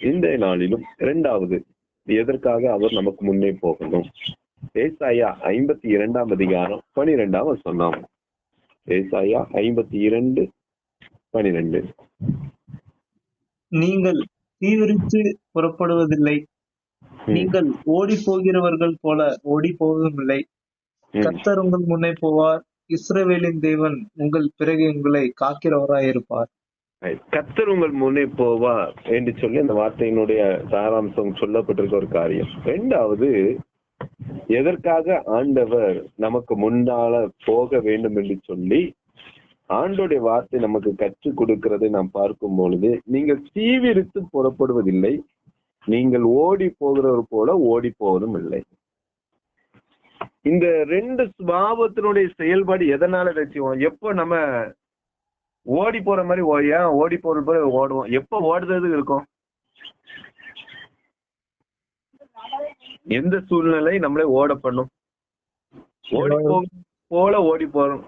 இந்த நாளிலும் இரண்டாவது எதற்காக அவர் நமக்கு முன்னே போகணும்? ஏசாயா ஐம்பத்தி இரண்டாம் அதிகாரம் பனிரெண்டாம் சொன்னாம் ஏசாயா ஐம்பத்தி இரண்டு பனிரெண்டு. நீங்கள் தீவிரித்து புறப்படுவதில்லை. நீங்கள் ஓடி போகிறவர்கள் போல ஓடி போவதுமில்லை கர்த்தர் உங்கள் முன்னே போவார். இஸ்ரவேலின் தேவன் உங்கள் பிறகு உங்களை காக்கிறவராயிருப்பார். கத்தர் உங்கள் முன்னே போவார் என்று சொல்லி அந்த வார்த்தையினுடைய சாராம்சம் சொல்லப்பட்டிருக்க ஒரு காரியம். ரெண்டாவது எதற்காக ஆண்டவர் நமக்கு முன்னால போக வேண்டும் என்று சொல்லி ஆண்டோடைய வார்த்தை நமக்கு கற்றுக் கொடுக்கிறதை நாம் பார்க்கும் பொழுது நீங்கள் தீவிரித்து புறப்படுவதில்லை நீங்கள் ஓடி போகிறவர் போல ஓடி போவதும் இல்லை. இந்த ரெண்டு சுபாவத்தினுடைய செயல்பாடு எதனால வச்சுவோம் எப்போ நம்ம ஓடி போற மாதிரி ஓ- ஏன் ஓடி போற போல ஓடுவோம்? எப்ப ஓடுறது இருக்கும்? எந்த சூழ்நிலை நம்மளே ஓட பண்ணும் ஓடி போ போல ஓடி போறோம்.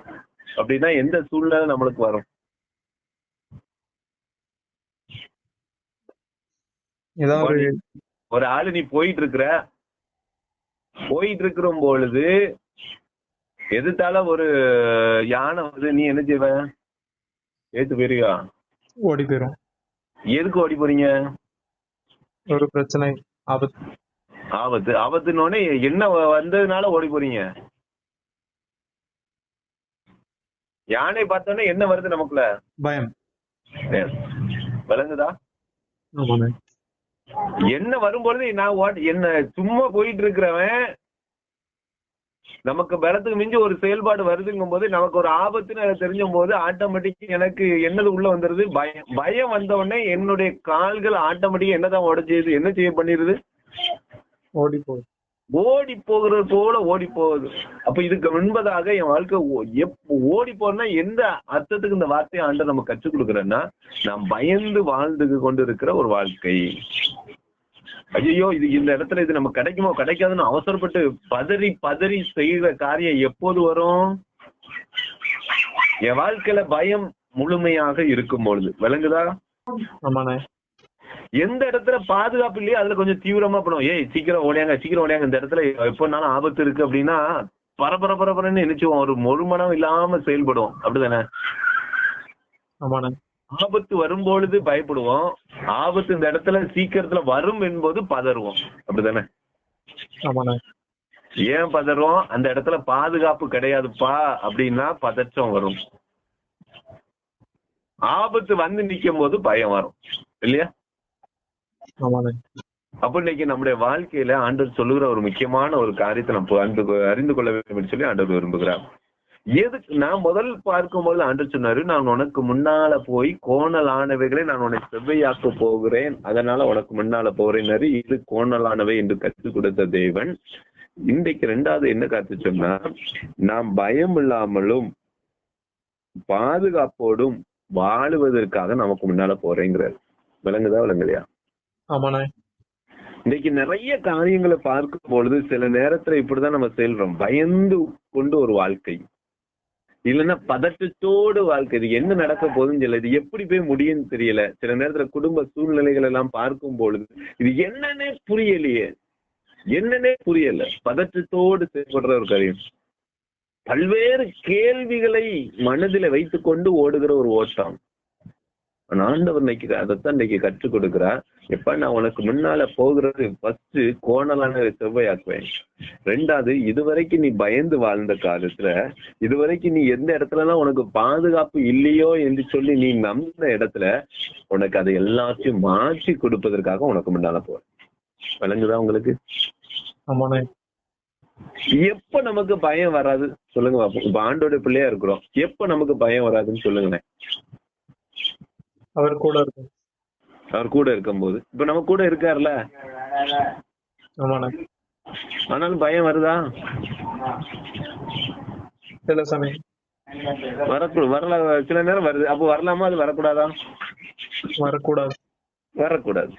அப்படின்னா எந்த சூழ்நிலை நம்மளுக்கு வரும்? ஒரு ஆளு நீ போயிட்டு இருக்கிற போயிட்டு இருக்கிற பொழுது எதிர்த்தால ஒரு யானை வந்து நீ என்ன செய்வ? ஏத்து போயிருக்கா ஓடி போயிரும். எதுக்கு ஓடி போறீங்க? ஒரு பிரச்சனை. ஆபத்து. ஆபத்து. ஆபத்துன்னு என்ன வந்ததுனால ஓடி போறீங்க? யானை பார்த்தோன்னே என்ன வருது நமக்குள்ள? பயம். விளங்குதா? என்ன வரும்பொழுது நான் என்ன சும்மா போயிட்டு இருக்கிறவன் நமக்கு பலத்துக்கு மிஞ்சி ஒரு செயல்பாடு வருதுங்கும் போது நமக்கு ஒரு ஆபத்துன்னு அது தெரிஞ்ச போது ஆட்டோமேட்டிக் எனக்கு என்னது உள்ள வந்துருது? பயம் பயம் வந்த உடனே என்னுடைய கால்கள் ஆட்டோமேட்டிக்கா என்னதான் உடஞ்சது? என்ன செய்ய பண்ணிருது? ஓடி போகுது. ஓடி போகிறது போல ஓடி போகுது. அப்ப இதுக்கு முன்பதாக என் வாழ்க்கை ஓடி போறேன்னா எந்த அர்த்தத்துக்கு இந்த வார்த்தையை ஆண்டு நம்ம கற்றுக் கொடுக்குறேன்னா நான் பயந்து வாழ்ந்து கொண்டு இருக்கிற ஒரு வாழ்க்கை. ஐயோ இது இந்த இடத்துல இது நம்ம கிடைக்குமோ? கிடைக்காதுன்னு அவசரப்பட்டு பதறி பதறி செய்கிற காரியம் எப்போது வரும்? என் வாழ்க்கையில பயம் முழுமையாக இருக்கும் பொழுது. விளங்குதா? எந்த இடத்துல பாதுகாப்பு இல்லையோ அதுல கொஞ்சம் தீவிரமா பண்ணுவோம். ஏய் சீக்கிரம் ஓடியாங்க சீக்கிரம் ஓடியாங்க. இந்த இடத்துல எப்போனாலும் ஆபத்து இருக்கு அப்படின்னா பரபர பரபரன்னு நினைச்சுவோம் ஒரு மொறுமணம் இல்லாம செயல்படுவோம். அப்படிதானே? ஆமாண்ணே. ஆபத்து வரும்பொழுது பயப்படுவோம். ஆபத்து இந்த இடத்துல சீக்கிரத்துல வரும் என்பது பதறுவோம். அப்படிதானே? ஏன் பதறுவோம்? அந்த இடத்துல பாதுகாப்பு கிடையாதுப்பா. அப்படின்னா பதற்றம் வரும். ஆபத்து வந்து நிக்கும் போது பயம் வரும். இல்லையா? அப்ப இன்னைக்கு நம்முடைய வாழ்க்கையில ஆண்டவர் சொல்லுகிற ஒரு முக்கியமான ஒரு காரியத்தை நம்ம அறிந்து கொள்ள வேண்டும் சொல்லி ஆண்டவர் விரும்புகிறார். எதுக்கு நான் முதல் பார்க்கும்போது ஆண்டவர் சொன்னாரு நான் உனக்கு முன்னால போய் கோணலானவைகளை நான் உன்னை செவ்வையாக்க போகிறேன். அதனால உனக்கு முன்னால போறேன்னாரு. இது கோணலானவை என்று கற்றுக் கொடுத்த தேவன். இன்றைக்கு ரெண்டாவது என்ன கற்று சொன்னா நாம் பயம் இல்லாமலும் பாதுகாப்போடும் வாழுவதற்காக நமக்கு முன்னால போறேங்கிறார். விளங்குதா விளங்கலையா? ஆமாண்ணே இன்னைக்கு நிறைய காரியங்களை பார்க்கும் பொழுது சில நேரத்துல இப்படிதான் நம்ம செல்றோம் பயந்து கொண்டு ஒரு வாழ்க்கை. இல்லைன்னா பதட்டத்தோடு வாழ்க்கை இது என்ன நடக்க போகுதுன்னு தெரியல இது எப்படி போய் முடியும்னு தெரியல. சில நேரத்துல குடும்ப சூழ்நிலைகள் எல்லாம் பார்க்கும் பொழுது இது என்னன்னே புரியலையே. என்னன்னே புரியல. பதற்றத்தோடு செயல்படுற ஒரு காரியம். பல்வேறு கேள்விகளை மனதில வைத்துக்கொண்டு ஓடுகிற ஒரு ஓட்டம். ஆண்டவர் இன்னைக்கு அதைத்தான் இன்னைக்கு கற்றுக் கொடுக்கிறார். எப்ப நான் உனக்கு முன்னால போகிறது ஃபர்ஸ்ட் கோணலான செவ்வையாக்குவேன். ரெண்டாவது இதுவரைக்கும் நீ பயந்து வாழ்ந்த காலத்துல இதுவரைக்கும் நீ எந்த இடத்துலலாம் உனக்கு பாதுகாப்பு இல்லையோ என்று சொல்லி நீ நம்பின இடத்துல உனக்கு அதை எல்லாத்தையும் மாற்றி கொடுப்பதற்காக உனக்கு முன்னால போறேன். விளங்குதா உங்களுக்கு? ஆமாண்ணே. எப்ப நமக்கு பயம் வராது? சொல்லுங்க இப்ப ஆண்டோட பிள்ளையா இருக்கிறோம். எப்ப நமக்கு பயம் வராதுன்னு சொல்லுங்களேன். அவர் கூட இருக்கும். அவர் கூட இருக்கும்போது. இப்ப நம்ம கூட இருக்காருல்ல ஆனாலும் பயம் வருதா? சில சமயம் வரக்கூ வரல சில நேரம் வருது. அப்போ வரலாமா அது வரக்கூடாதா? வரக்கூடாது. வரக்கூடாது.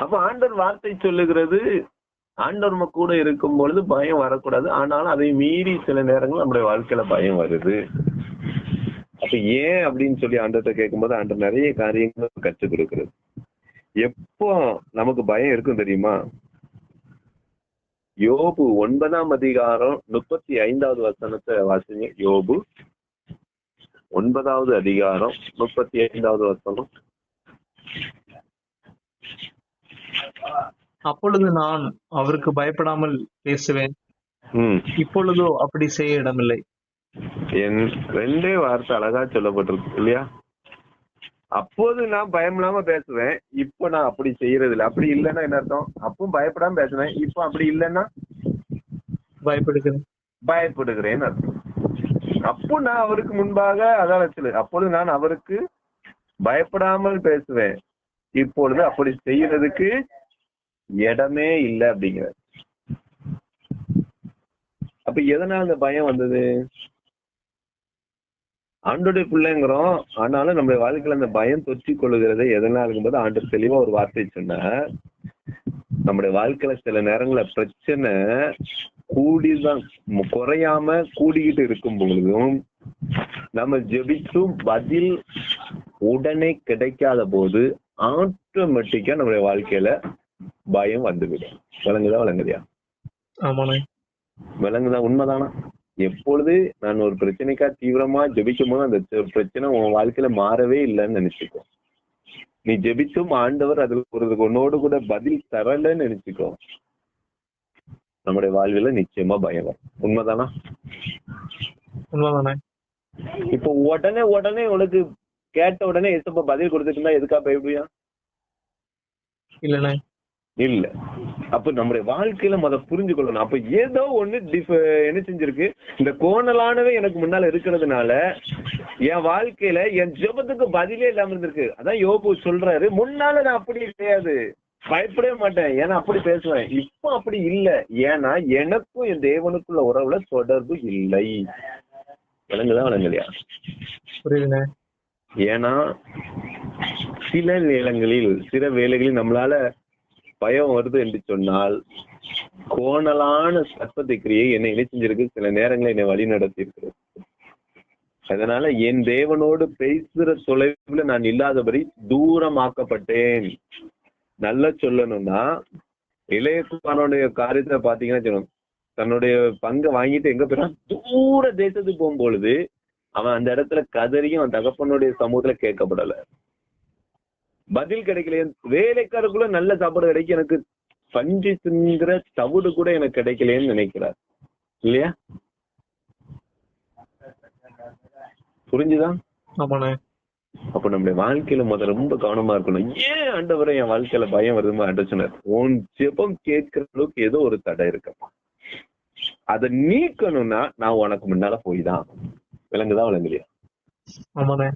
அப்ப ஆண்டவர் வார்த்தை சொல்லுகிறது ஆண்டவர் நம்ம கூட இருக்கும் பொழுது பயம் வரக்கூடாது. ஆனாலும் அதை மீறி சில நேரங்கள் நம்முடைய வாழ்க்கையில பயம் வருது. அப்ப ஏன் அப்படின்னு சொல்லி ஆண்டத்தை கேட்கும்போது ஆண்டவர் நிறைய காரியங்கள் கற்றுக் கொடுக்கிறது. எப்போ நமக்கு பயம் இருக்கும் தெரியுமா? யோபு ஒன்பதாம் அதிகாரம் முப்பத்தி ஐந்தாவது வசனத்தை வாசிங்க. யோபு ஒன்பதாவது அதிகாரம் முப்பத்தி ஐந்தாவது வசனம். அப்பொழுது நான் அவருக்கு பயப்படாமல் பேசுவேன். இப்பொழுதோ அப்படி செய்ய இடமில்லை. என் ரெண்டே வார்த்தை அழகா சொல்லப்பட்டிருக்கு இல்லையா? அப்போது நான் பயம் இல்லாம பேசுவேன். இப்போ நான் அப்படி செய்யறது இல்லை அப்படி இல்லைன்னா என்ன அர்த்தம்? அப்பவும் பயப்படாம பேசுவேன். இப்போ அப்படி இல்லைன்னா பயப்படுகிறேன். பயப்படுகிறேன்னு அர்த்தம். அப்போ நான் அவருக்கு முன்பாக அதான் சொல்லு அப்பொழுது நான் அவருக்கு பயப்படாமல் பேசுவேன். இப்பொழுது அப்படி செய்யறதுக்கு இடமே இல்லை அப்படிங்கிற அப்ப எதனால அந்த பயம் வந்தது? ஆண்டோடைய பிள்ளைங்கிறோம். ஆனாலும் நம்முடைய வாழ்க்கையில அந்த பயம் தொற்றி கொள்ளுகிறதை எதனால போது ஆண்டு தெளிவா ஒரு வார்த்தை சொன்னார். நம்முடைய வாழ்க்கையில சில நேரங்கள்ல பிரச்சனை கூடிதான் குறையாம கூடிக்கிட்டு இருக்கும் பொழுதும் நம்ம ஜெபிச்சும் பதில் உடனே கிடைக்காத போது ஆட்டோமேட்டிக்கா நம்முடைய வாழ்க்கையில பயம் வந்துவிடும். விளங்குதா விளங்குதியா? ஆமாண்ணே. விளங்குதா உண்மைதானா? எப்பொழுது நான் ஒரு பிரச்சனைக்கா தீவிரமா ஜெபிக்கும் போது அந்த பிரச்சனை உன் வாழ்க்கையில மாறவே இல்லைன்னு நினைச்சுக்கோ. நீ ஜெபிச்சும் ஆண்டவர் அதுக்கு ஒரு உன்னோடு கூட பதில் தரலன்னு நினைச்சுக்கோ. நம்முடைய வாழ்வில நிச்சயமா பயம் வரும். உண்மைதானா? உண்மைதானே. இப்போ உடனே உடனே உனக்கு கேட்ட உடனே எசப்ப பதில் கொடுத்துட்டு இருந்தா எதுக்கா பயப்படுவியா? இல்லண்ணே. இல்ல. அப்ப நம்முடைய வாழ்க்கையில மத புரிஞ்சு கொள்ளணும் அப்ப ஏதோ ஒண்ணு என்ன செஞ்சிருக்கு? இந்த கோணலானவே எனக்கு முன்னால இருக்கிறதுனால என் வாழ்க்கையில என் ஜெபத்துக்கு பதிலே இல்லாம இருந்திருக்கு. அதான் யோபு சொல்றாரு. முன்னால நான் அப்படி கிடையாது. பயப்படவே மாட்டேன். ஏன்னா அப்படி பேசுவேன். இப்போ அப்படி இல்ல. ஏன்னா எனக்கும் என் தேவனுக்குள்ள உறவுல தொடர்பு இல்லை. விளங்குதா விளங்கலையா? புரியுதுண்ணே ஏன்னா சில நேரங்களில் சில வேளைகளில் நம்மளால பயம் வருது என்று சொன்னால் கோணலான சர்ப்பத்தை கிரியை என்னை இணைச்சிருக்கு செஞ்சிருக்கு சில நேரங்களில் என்னை வழி நடத்தி இருக்கிறது அதனால என் தேவனோடு பேசுற தொலைவுல நான் இல்லாதபடி தூரமாக்கப்பட்டேன். நல்லா சொல்லணும்னா இளையகுமாரனுடைய காரியத்தை பாத்தீங்கன்னா சொல்லணும் தன்னுடைய பங்கை வாங்கிட்டு எங்க போயிடும் தூர தேசத்துக்கு போகும்பொழுது அவன் அந்த இடத்துல கதறியும் அவன் தகப்பனுடைய சமூகத்துல கேட்கப்படல. பதில் கிடைக்கலையே. வேலைக்காரருக்குள்ள நல்ல சாப்பாடு கிடைக்கும் எனக்கு பஞ்சு திங்கிற தவிடு கூட எனக்கு கிடைக்கலையேன்னு நினைக்கிறார். இல்லையா? புரிஞ்சுதா? ஆமாண்ணே. அப்ப நம்முடைய வாழ்க்கையில முதல்ல ரொம்ப கவனமா இருக்கணும். ஏன் ஆண்டவரை என் வாழ்க்கையில பயம் வருதுமா சொன்னார். உன் ஜெபம் கேட்கிற அளவுக்கு ஏதோ ஒரு தடை இருக்குமா? அதை நீக்கணும்னா நான் உனக்கு முன்னால போய் தான். விளங்குதா விளங்குலையா? ஆமாண்ணே.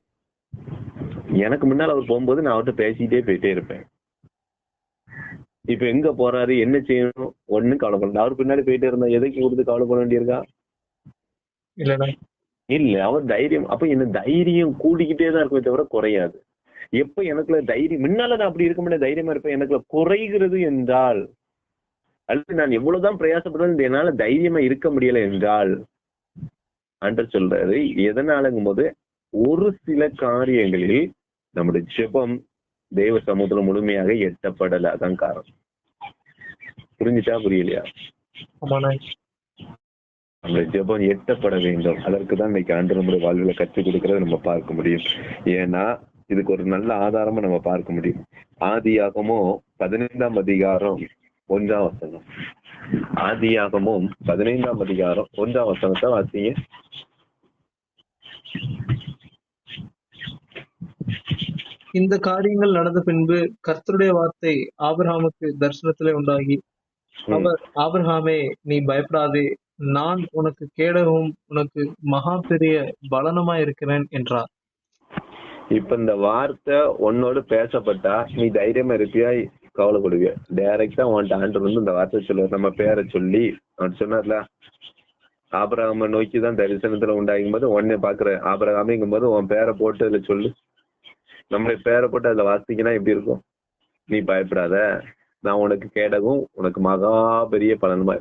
எனக்கு முன்னால அவர் போகும்போது நான் அவர்கிட்ட பேசிட்டே போயிட்டே இருப்பேன். இப்ப எங்க போறாரு என்ன செய்யணும் ஒண்ணும் கவலைப்படல. அவர் பின்னாடி போயிட்டே இருந்தா எதுக்கு கொடுத்து கவலைப்பட வேண்டியிருக்கா? இல்ல அவர் தைரியம் அப்ப என்ன தைரியம் கூடிக்கிட்டே தான் இருக்குமே தவிர குறையாது. எப்ப எனக்குள்ள தைரியம் முன்னால நான் அப்படி இருக்க முடியாது தைரியமா இருப்பேன். எனக்குள்ள குறைகிறது என்றால் அல்லது நான் எவ்வளவுதான் பிரயாசப்படுறது என்னால தைரியமா இருக்க முடியல என்றால் அன்று சொல்றாரு எதனாலங்கும் போது ஒரு சில காரியங்களில் நம்முடைய ஜெபம் தெய்வ சமூகத்துல முழுமையாக எட்டப்படல. அதான் காரணம். புரிஞ்சுட்டா புரியலையா? நம்முடைய ஜெபம் எட்டப்பட வேண்டும். அதற்கு தான் இன்னைக்கு ஆண்டு நம்முடைய வாழ்வுல கற்றுக் கொடுக்கறத நம்ம பார்க்க முடியும். ஏன்னா இதுக்கு ஒரு நல்ல ஆதாரமா நம்ம பார்க்க முடியும். ஆதியாகமோ பதினைந்தாம் அதிகாரம் ஒன்றாம் வசனம். ஆதியாகமும் பதினைந்தாம் அதிகாரம் ஒன்றாம் வசனத்தை வாசிங்க. இந்த காரியங்கள் நடந்த பின்பு கர்த்தருடைய வார்த்தை ஆபிரகாமுக்கு தரிசனத்திலே உண்டாகி அவர் ஆபிரகாமே நீ பயப்படாதே. நான் உனக்கு கேடகமும் உனக்கு மகா பெரிய பலனமா இருக்கிறேன் என்றார். இப்ப இந்த வார்த்தை உன்னோடு பேசப்பட்டா நீ தைரியமா இருப்பியா கவலைப்படுவியா? டைரக்டா உன்ட்ட ஆண்டர் வந்து இந்த வார்த்தை சொல்லுவார். நம்ம பேரை சொல்லி அவன் சொன்னார்ல ஆபரகாம நோக்கி தான் தரிசனத்துல உண்டாகும் போது உன்னை பாக்குற ஆபரகாமிங்கும் போது உன் பேரை போட்டு சொல்லு. நம்மளுடைய பேரை போட்டு அதுல வாசிக்கினா எப்படி இருக்கும்? நீ பயப்படாத. நான் உனக்கு கேடகும் உனக்கு மகா பெரிய பலனுமா.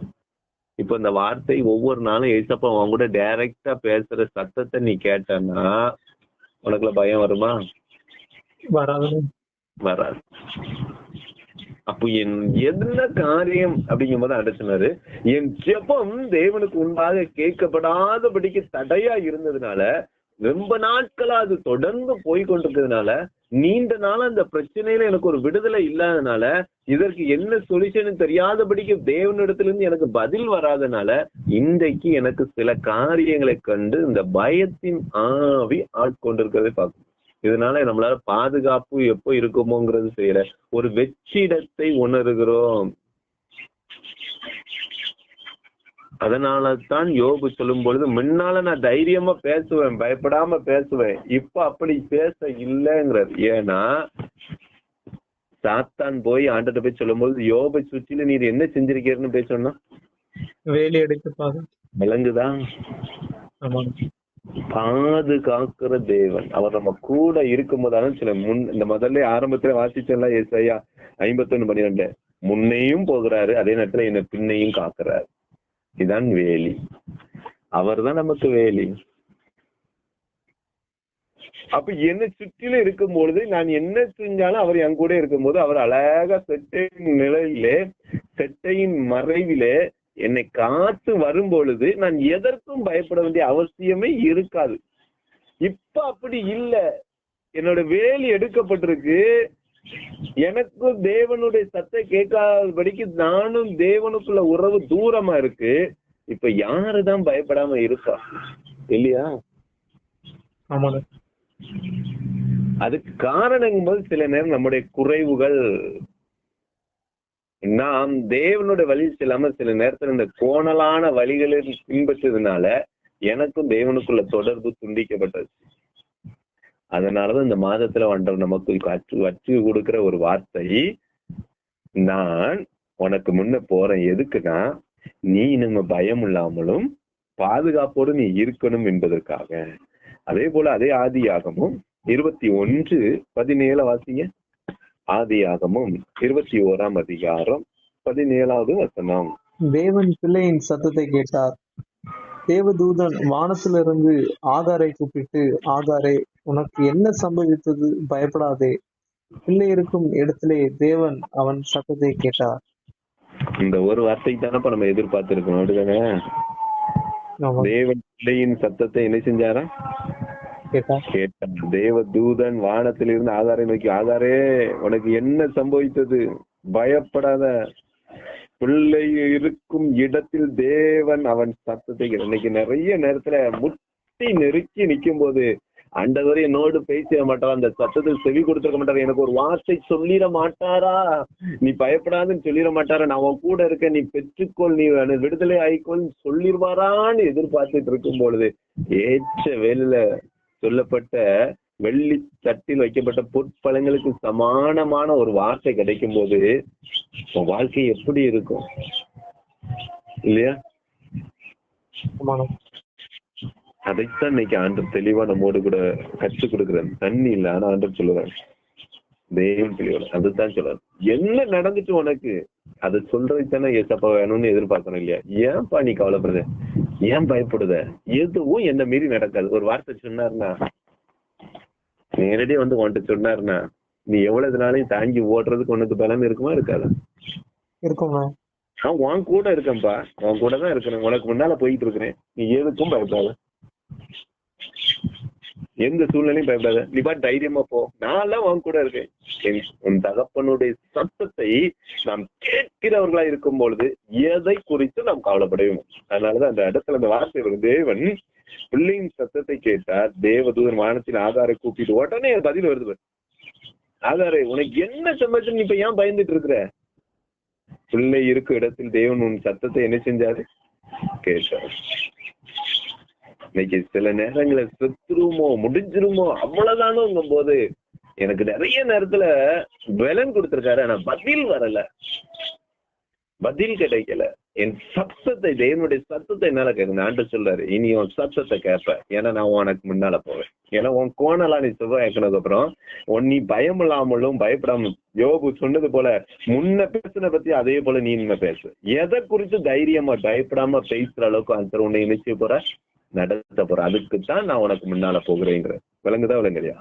இப்போ இந்த வார்த்தை ஒவ்வொரு நாளும் ஏசப்பா உன் கூட டைரக்டா பேசுற சத்தத்தை நீ கேட்டன்னா உனக்குள்ள பயம் வருமா? வராதுன்னு வராது. அப்போ என் என்ன காரியம் அப்படிங்கும் போது அடைச்சினாரு என் ஜெபம் தேவனுக்கு முன்பாக கேட்கப்படாதபடிக்கு தடையா இருந்ததுனால ரொம்ப நாட்களா அது தொடர்ந்து போய் கொண்டிருக்கிறதுனால நீண்ட நாள் அந்த பிரச்சனையில எனக்கு ஒரு விடுதலை இல்லாதனால இதற்கு என்ன சொல்யூஷன் தெரியாதபடிக்கு தேவனிடத்திலிருந்து எனக்கு பதில் வராதனால இன்றைக்கு எனக்கு சில காரியங்களை கண்டு இந்த பயத்தின் ஆவி ஆட்கொண்டிருக்கிறதை பார்க்கணும். இதனால நம்மளால பாதுகாப்பு எப்போ இருக்குமோங்கிறது செய்யல ஒரு வெற்றிடத்தை உணர்கிறோம். அதனால தான் யோபு சொல்லும் பொழுது முன்னால நான் தைரியமா பேசுவேன் பயப்படாம பேசுவேன். இப்ப அப்படி பேச இல்லைங்கிறார். ஏன்னா சாத்தான் போய் ஆண்டுகிட்ட போய் சொல்லும்போது யோபை சுற்றில நீர் என்ன செஞ்சிருக்கீர்னு போய் சொன்னா? வேலி அடித்து பாது விளங்குதா பாதுகாக்கிற தேவன். அவர் நம்ம கூட இருக்கும்போதாலும் சில முன் இந்த முதல்ல ஆரம்பத்துல வாசிச்சல ஏசையா ஐம்பத்தொன்னு பன்னிரெண்டு. முன்னையும் போகிறாரு அதே நேரத்துல என்ன பின்னையும் காக்குறாரு. இதான் வேலி. அவர்தான் நமக்கு வேலி. அப்ப என்ன சுற்றிலும் இருக்கும் பொழுது நான் என்ன செஞ்சாலும் அவர் என் கூட இருக்கும்போது அவர் அழகா செட்டையின் நிலையிலே செட்டையின் மறைவிலே என்னை காத்து வரும் பொழுது நான் எதற்கும் பயப்பட வேண்டிய அவசியமே இருக்காது. இப்ப அப்படி இல்ல. என்னோட வேலி எடுக்கப்பட்டிருக்கு. எனக்கும் தேவனுடைய சத்தை கேட்காதபடிக்கு நானும் தேவனுக்குள்ள உறவு தூரமா இருக்கு. இப்ப யாருதான் பயப்படாம இருக்கா? இல்லையா? அதுக்கு காரணம் போது சில நேரம் நம்முடைய குறைவுகள். நாம் தேவனுடைய வழியில் செல்லாம சில நேரத்துல இந்த கோணலான வழிகளை பின்பற்றதுனால எனக்கும் தேவனுக்குள்ள தொடர்பு துண்டிக்கப்பட்டது. அதனாலதான் இந்த மாதத்துல ஆண்டவர் நமக்கு வச்சு கொடுக்கிற ஒரு வார்த்தை நான் உனக்கு முன்ன போறேன். எதுக்குன்னா நீ நம்ம பயம் இல்லாமலும் பாதுகாப்போடு நீ இருக்கணும் என்பதற்காக. அதே போல அதே ஆதியாகமும் இருபத்தி ஒன்று பதினேழு வாசிங்க. ஆதியாகமும் இருபத்தி ஓராம் அதிகாரம் பதினேழாவது வசனம். தேவன் பிள்ளையின் சத்தத்தை கேட்டார். தேவதூதன் வானத்திலிருந்து ஆகாரை கூப்பிட்டு ஆகாரே உனக்கு என்ன சம்பவித்தது? பயப்படாதே. பிள்ளை இருக்கும் இடத்திலே தேவன் அவன் சத்தத்தை கேட்டார். இந்த ஒரு வார்த்தைக்கு தானப்ப நம்ம எதிர்பார்த்து இருக்கணும் அப்படிதானே தேவன் பிள்ளையின் சத்தத்தை என்ன செஞ்சாரா? கேட்டான் தேவ தூதன் வானத்திலிருந்து ஆதாரை நோக்கி ஆதாரே உனக்கு என்ன சம்பவித்தது? பயப்படாத. பிள்ளை இருக்கும் இடத்தில் தேவன் அவன் சத்தத்தை. இன்னைக்கு நிறைய நேரத்துல முட்டி நெருக்கி நிக்கும் போது ஆண்டவர் என்னோடு பேசிட மாட்டாரா? அந்த சத்தத்துக்கு செவி கொடுத்துருக்க மாட்டாரா? எனக்கு ஒரு வார்த்தை சொல்லிட மாட்டாரா? நீ பயப்படாதுன்னு சொல்லிட மாட்டாரா? நான் உன் கூட இருக்க நீ பெற்றுக்கொள் நீ விடுதலை ஆயிக்கொள் சொல்லிடுவாரான்னு எதிர்பார்த்துட்டு இருக்கும் பொழுது ஏற்ற வேலையில சொல்லப்பட்ட வெள்ளி தட்டில் வைக்கப்பட்ட பொற்பழங்களுக்கு சமானமான ஒரு வார்த்தை கிடைக்கும் போது உன் வாழ்க்கை எப்படி இருக்கும்? இல்லையா? அதைத்தான் இன்னைக்கு ஆண்டு தெளிவா நம்மோடு கூட கற்றுக் கொடுக்குறாரு தண்ணி இல்ல. ஆனா ஆண்டு சொல்லுறாரு தெய்வம் தெளிவோட அதுதான் சொல்றாரு. என்ன நடந்துச்சு உனக்கு? அதை சொல்றதுக்கு தானே ஏசப்பா வேணும்னு எதிர்பார்க்கணும் இல்லையா? ஏன்பா நீ கவலைப்படுத ஏன் பயப்படுத எதுவும் என்ன மீறி நடக்காது. ஒரு வார்த்தை சொன்னாருன்னா நேரடியா வந்து உன்கிட்ட சொன்னாருன்னா நீ எவ்வளவு நாளையும் தாங்கி ஓடுறதுக்கு உனக்கு பலன் இருக்குமா இருக்காதா? இருக்குங்க. நான் உன் கூட இருக்கேன்ப்பா உன் கூட தான் இருக்கிறேன். உனக்கு முன்னால போயிட்டு இருக்கிறேன். நீ எதுக்கும் பயப்படாத. எந்த சூழ்நிலையும் பயப்படாத. நீ பா தைரியமா போ. நான் உன் கூட இருக்கேன். என் உன் தகப்பனுடைய சத்தத்தை நாம் கேட்கிறவர்களா இருக்கும் பொழுது எதை குறித்து நாம் கவலைப்படவே அதனாலதான் அந்த இடத்துல அந்த வார்த்தை வரும் தேவன் பிள்ளையின் சத்தத்தை கேட்டார். தேவதூதன் வானத்தின் ஆதாரை கூப்பிட்டு உடனே பதில் வருது ஆதாரை ஆதாரே உனக்கு என்ன சம்பந்தம்? நீ இப்ப ஏன் பயந்துட்டு இருக்கிற? பிள்ளை இருக்கும் இடத்தில் தேவன் உன் சத்தத்தை என்ன செஞ்சாரு? கேட்டார். இன்னைக்கு சில நேரங்களை செத்துருமோ முடிஞ்சிருமோ அவ்வளவுதானுங்கும் போது எனக்கு நிறைய நேரத்துல பலன் கொடுத்திருக்காரு. ஆனா பதில் வரல. பதில் கிடைக்கல. என் சத்தத்தை தேவனுடைய சத்தத்தை என்னால கேட்க ஆண்டு சொல்றாரு இனி உன் சத்தத்தை கேட்ப. ஏன்னா நான் உனக்கு முன்னால போவேன். ஏன்னா உன் கோணலா நீ செவ்வாய்க்கினதுக்கு அப்புறம் உன் நீ பயம் இல்லாமலும் பயப்படாம யோபு சொன்னது போல முன்ன பேசுன பத்தி அதே போல நீ இனிமே பேசு. எதை குறித்து தைரியமா பயப்படாம பேசுற அளவுக்கு அந்த உன்னை நினைச்சு போற நடத்த போற அதுக்கு தான் நான் உனக்கு முன்னால போகிறேங்கிற. விளங்குதா விளங்குறியா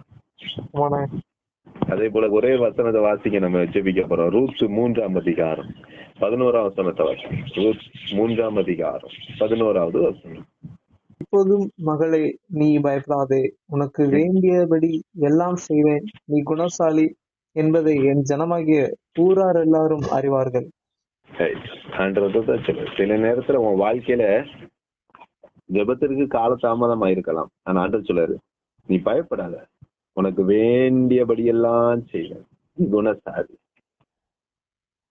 அதே போல ஒரே வசனத்தை வாசிக்க நம்ம ஜெபிக்க போறோம். ரூத் மூன்றாம் அதிகாரம். பதினோராம் வசனத்தை வாசிக்க ரூத் மூன்றாம் அதிகாரம். பதினோராவது வசனம். இப்போதும் மகளே நீ பயப்படாதே. உனக்கு வேண்டியபடி எல்லாம் செய்வேன். நீ குணசாலி என்பதை என் ஜனமாகிய ஊரார் எல்லாரும் அறிவார்கள். சில நேரத்துல உன் வாழ்க்கையில ஜெபத்திற்கு கால தாமதம் ஆயிருக்கலாம் ஆனா ஆண்டவர் சொல்றாரு நீ பயப்படாத. உனக்கு வேண்டியபடி எல்லாம் செய்வேன். நீ குணசாலி.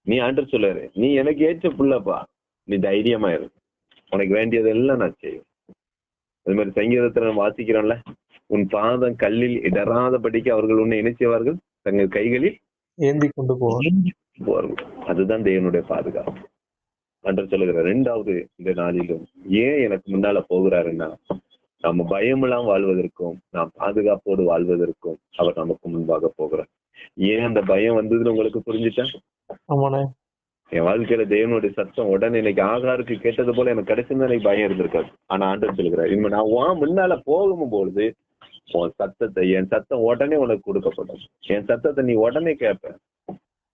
நீ ஆண்டவர் சொல்றாரு நீ எனக்கு ஏற்ற புள்ளப்பா. நீ தைரியமா இரு. உனக்கு வேண்டியதெல்லாம் நான் செய்வேன். அது மாதிரி சங்கீதத்துல நம்ம வாசிக்கிறோம்ல உன் பாதம் கல்லில் இடராதபடிக்கு அவர்கள் உன்னை என்ன செய்வார்கள்? தங்கள் கைகளில் ஏந்தி கொண்டு போவார் போவார்கள். அதுதான் தேவனுடைய பாதுகாப்பு. அன்று சொல்லுகிற ரெண்டாவது இந்த நாளிலும் ஏன் எனக்கு முன்னால போகிறாருன்னா நம்ம பயமெல்லாம் வாழ்வதற்கும் நாம் பாதுகாப்போடு வாழ்வதற்கும் அவர் நமக்கு முன்பாக போகிறார். ஏன் அந்த பயம் வந்ததுன்னு உங்களுக்கு புரிஞ்சுட்டா ஆமாண்ணே. என் வாழ்க்கையில தேவனுடைய சத்தம் உடனே இன்னைக்கு ஆகாருக்கு கேட்டது போல எனக்கு கிடைச்சிருந்தா எனக்கு பயம் இருந்திருக்காது. ஆனா ஆண்டவர் சொல்லுகிறார் இனிமே நான் உன் முன்னால போகும் பொழுது உன் சத்தத்தை என் சத்தம் உடனே உனக்கு கொடுக்கப்படும். என் சத்தத்தை நீ உடனே கேட்ப.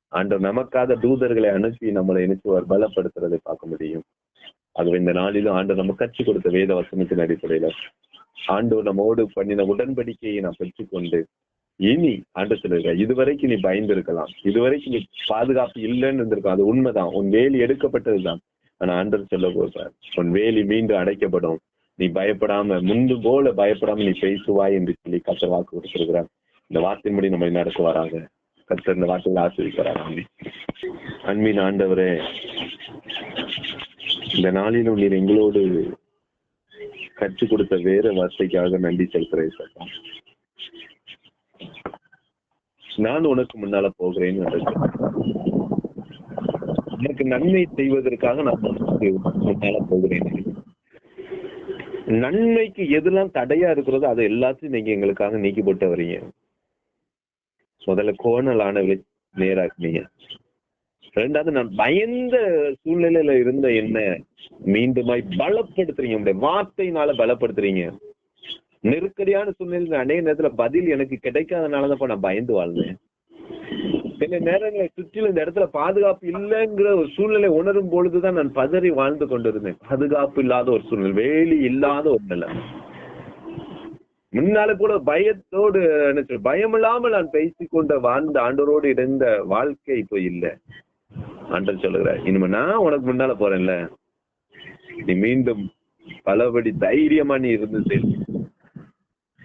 ஆண்டவர் நமக்காக தூதர்களை அனுப்பி நம்மளை இணைச்சுவார் பலப்படுத்துறதை பார்க்க முடியும். ஆகவே இந்த நாளிலும் ஆண்டவர் நம்ம கற்றுக் கொடுத்த வேத வசனத்தின் அடிப்படையில ஆண்டவர் நம்மோடு பண்ணின உடன்படிக்கையை நான் பெற்றுக்கொண்டு இனி ஆண்டு சொல்லுங்க இதுவரைக்கும் நீ பயந்து இருக்கலாம் இதுவரைக்கும் நீ பாதுகாப்பு இல்லைன்னு இருந்திருக்கும் அது உண்மைதான். உன் வேலி எடுக்கப்பட்டதுதான். ஆனா ஆண்டவர் சொல்ல போறார் உன் வேலி மீண்டும் அடைக்கப்படும். நீ பயப்படாம முன்பு போல பயப்படாம நீ பேசுவாய் என்று சொல்லி கத்த வாக்கு கொடுத்திருக்கிறார். இந்த வார்த்தையின்படி நம்ம நடக்க வராங்க இந்த வார்த்தைகளை ஆசிரிக்கிறார் அன்பின் ஆண்டவரே இந்த நாளிலும் நீர் எங்களோடு கற்றுக் கொடுத்த வேற வார்த்தைக்காக நன்றி செலுத்துறேன் சட்டா நான் உனக்கு முன்னால போகிறேன்னு எனக்கு நன்மை செய்வதற்காக நான் உனக்கு முன்னால போகிறேன் நன்மைக்கு எதெல்லாம் தடையா இருக்கிறதோ அதை எல்லாத்தையும் நீங்க எங்களுக்காக நீக்கி போட்டு வரீங்க. முதல்ல கோணலானவை நேராக்குனீங்க. ரெண்டாவது நான் பயந்த சூழ்நிலையில இருந்த என்ன மீண்டுமாய் பலப்படுத்துறீங்க. உங்களுடைய வார்த்தையினால பலப்படுத்துறீங்க. நெருக்கடியான சூழ்நிலை அநேக நேரத்துல பதில் எனக்கு கிடைக்காதனாலதான் நான் பயந்து வாழ்ந்தேன். சில நேரங்களை சுற்றிலும் இந்த இடத்துல பாதுகாப்பு இல்லைங்கிற ஒரு சூழ்நிலை உணரும் பொழுதுதான் நான் பதறி வாழ்ந்து கொண்டிருந்தேன். பாதுகாப்பு இல்லாத ஒரு சூழ்நிலை வேலி இல்லாத ஒரு நிலை. முன்னால கூட பயத்தோடு என்ன பயம் இல்லாமல் நான் பேசிக்கொண்ட வாழ்ந்த ஆண்டரோடு இருந்த வாழ்க்கை இப்போ இல்லை. ஆண்டர் சொல்லுகிறார் இனிமே நான் உனக்கு முன்னால போறேன்ல. நீ மீண்டும் பலபடி தைரியமா நீ இருந்து செல்.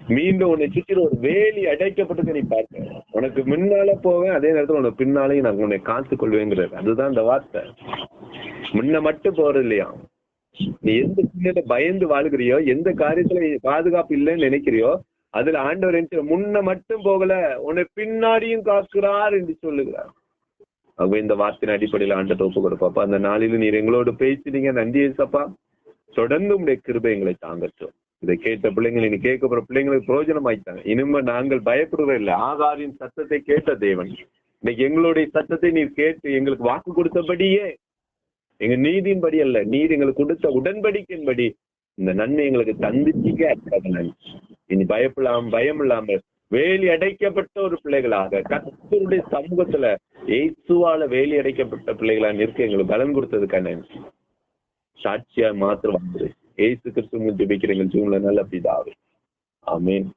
மீண்டும் உன்னை சுற்றி ஒரு வேலி அடைக்கப்பட்டதை நீ பார்க்க. உனக்கு முன்னால போவேன் அதே நேரத்துல உனக்கு பின்னாலையும் நான் உன்னை காத்துக் கொள்வேங்கிறது அதுதான் இந்த வார்த்தை. முன்ன மட்டும் போறது இல்லையா? நீ எந்த சின்னத பயந்து வாழ்கிறியோ எந்த காரியத்துல பாதுகாப்பு இல்லைன்னு நினைக்கிறியோ அதுல ஆண்டவர் என்ன முன்ன மட்டும் போகல உன்னை பின்னாடியும் காக்கிறார் என்று சொல்லுகிறார். அவங்க இந்த வார்த்தையின் அடிப்படையில் ஆண்ட ஒப்பு கொடுப்பாப்பா அந்த நாளில நீர் எங்களோடு பேசினீங்க. நன்றி ஏசப்பா. தொடர்ந்து உடைய கிருபை எங்களை தாங்கட்டும். இதை கேட்ட பிள்ளைங்களை நீ கேட்க போற பிள்ளைங்களுக்கு பிரோஜனம் ஆயிட்டாங்க இனிமே நாங்கள் பயப்படுறோம் இல்லை ஆகாரின் சத்தத்தை கேட்ட தேவன். இன்னைக்கு எங்களுடைய சத்தத்தை நீர் கேட்டு எங்களுக்கு வாக்கு கொடுத்தபடியே எங்க நீதியின்படி அல்ல. நீர் எங்களுக்கு கொடுத்த உடன்படிக்கையின்படி. இந்த நன்மை எங்களுக்கு தந்துச்சிக்க அதுக்காக இனி பயப்படாம பயம் இல்லாம வேலி அடைக்கப்பட்ட ஒரு பிள்ளைகளாக கத்தருடைய சமூகத்துல இயேசுவால வேலி அடைக்கப்பட்ட பிள்ளைகளா நிற்க எங்களுக்கு பலன் கொடுத்தது கண்ணன் சாட்சியா மாத்திரம் வந்து ஏசு கிறிஸ்துவ ஜெபிக்கிறீங்க ஜூன்ல நல்ல பிதாவே. ஆமீன்.